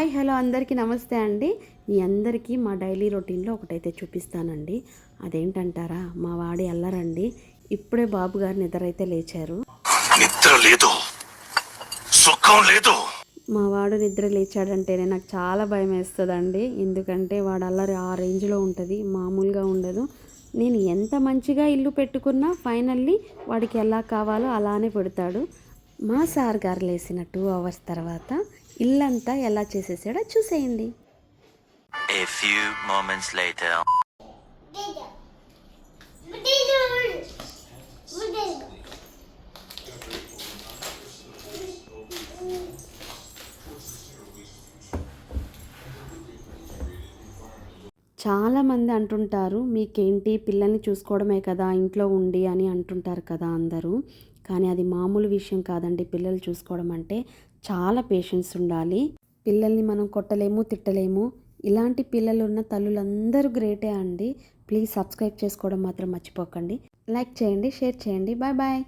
Hi hello అందరికీ నమస్తే అండి. మీ అందరికీ మా డైలీ రొటీన్లో ఒకటైతే చూపిస్తానండి. అదేంటంటారా మా వాడి అల్లరండి. ఇప్పుడే బాబు గారు నిద్రైతే లేచారు. నిద్ర లేదు. సుఖం లేదు. మా వాడు నిద్ర లేచాడంటేనే నాకు చాలా భయం వేస్తుందండి. ఎందుకంటే వాడు అల్లరి ఆ రేంజ్లో ఉంటుంది మామూలుగా ఉండదు. నేను ఎంత మంచిగా ఇల్లు పెట్టుకున్నా ఫైనల్లీ వాడికి ఎలా కావాలో అలానే పెడతాడు. మా సార్ గారు లేచిన టూ అవర్స్ తర్వాత ఇల్లంతా ఎలా చేసేసాడో చూసేయండి A few moments later. చాలామంది అంటుంటారు మీకేంటి? పిల్లల్ని చూసుకోవడమే కదా ఇంట్లో ఉండి అని అంటుంటారు కదా అందరూ. కానీ అది మామూలు విషయం కాదండి. పిల్లలు చూసుకోవడం అంటే చాలా పేషెన్స్ ఉండాలి. పిల్లల్ని మనం కొట్టలేము తిట్టలేము. ఇలాంటి పిల్లలు ఉన్న తల్లులందరూ గ్రేటే అండి. ప్లీజ్ సబ్స్క్రైబ్ చేసుకోవడం మాత్రం మర్చిపోకండి. లైక్ చేయండి షేర్ చేయండి. Bye bye.